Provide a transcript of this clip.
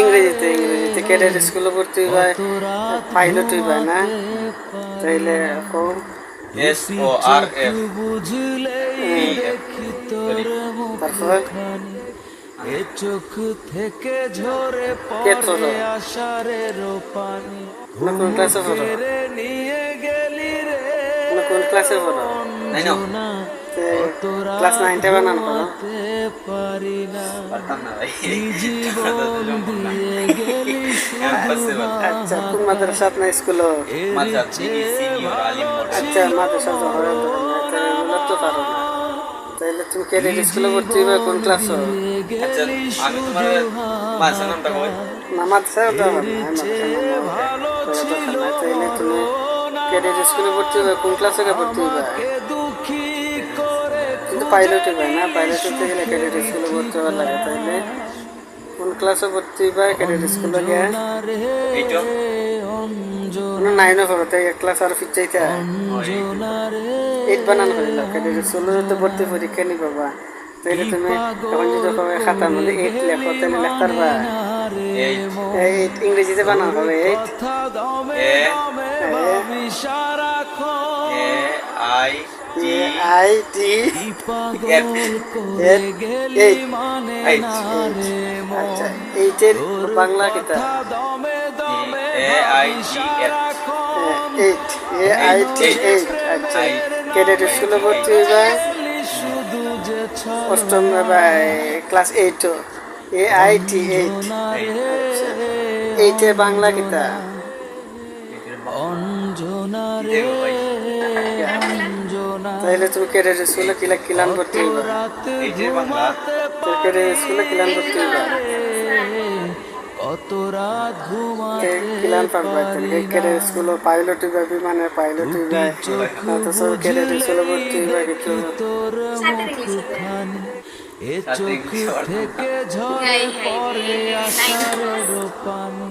ইংরেজিতে ইংরেজিতে ক্যাডেট স্কুলে ভর্তি হইবাই পাইলট হইবাই না? তাইলে কম এস ও আর এফ বুঝলে বি দেখি তোর তারপর? এ চোখ থেকে ঝরে পড়ে তোর? পানি কোন ক্লাসে পড়ো? নিয়ে গেলি রে কোন ক্লাসে পড়ো? তাই না না? ক্লাস নাইনটা বানানো করো. আচ্ছা কোন মাদ্রাসাত না স্কুল? আচ্ছা মাদ্রাসা তো তাইলে তো পারো না। তাইলে তুমি ক্যাডেট স্কুলে ভর্তি হইবে কোন ক্লাস আচ্ছা আমি তোমার মাঝে নামটা কই না মাদ্রাসা ওটা হবে না মাদ্রাসা তাইলে তুমি ক্যাডেট স্কুলে ভর্তি হইবে কোন ক্লাসে ভর্তি কিন্তু পাইলট হইবে না। পাইলট হতে গেলে ক্যাডেট স্কুলে ভর্তি হওয়ার লাগে তাইলে। কোন ক্লাসে ভর্তি হইবে ক্যাডেট স্কুলে গিয়ে কোনো নাইনও হবে তাই এক ক্লাস আর ফিচাইতে রে এইট বানান করিল ক্যাডেট স্কুলে যদি ভর্তি পরীক্ষা নি বাবা তাইলে তুমি এখন যদি কবে খাতা মধ্যে এইট লেখো তাহলে লিখতে পারবা এইট ইংরেজিতে বানান হবে eight E I T I T পাগল করে গেলি এইট মানে এইট আচ্ছা এইটের বাংলা কিতা দমে দমে I T eight E I T eight আচ্ছা ক্যাডেট স্কুলে ভর্তি অষ্টম class eight E I T eight এইটের বাংলা কিতা অঞ্জনা রে। তাহলে তুমি ক্যাডেট স্কুলে কিলা কিলান ভর্তি হইবা? রাতে এইটের বাংলা। তো ক্যাডেট স্কুলে কিলান ভর্তি হইবা? কত রাত ঘুমাতে কিলান পারবা? তাহলে ক্যাডেট স্কুলে পাইলট হইবা বিমানে পাইলট হইবা? তো সব ক্যাডেট স্কুলে ভর্তি হইবা কিছু? তোর মুখখানি? এ চোখ থেকে ঝরে পড়ে আষাঢ়ের পানি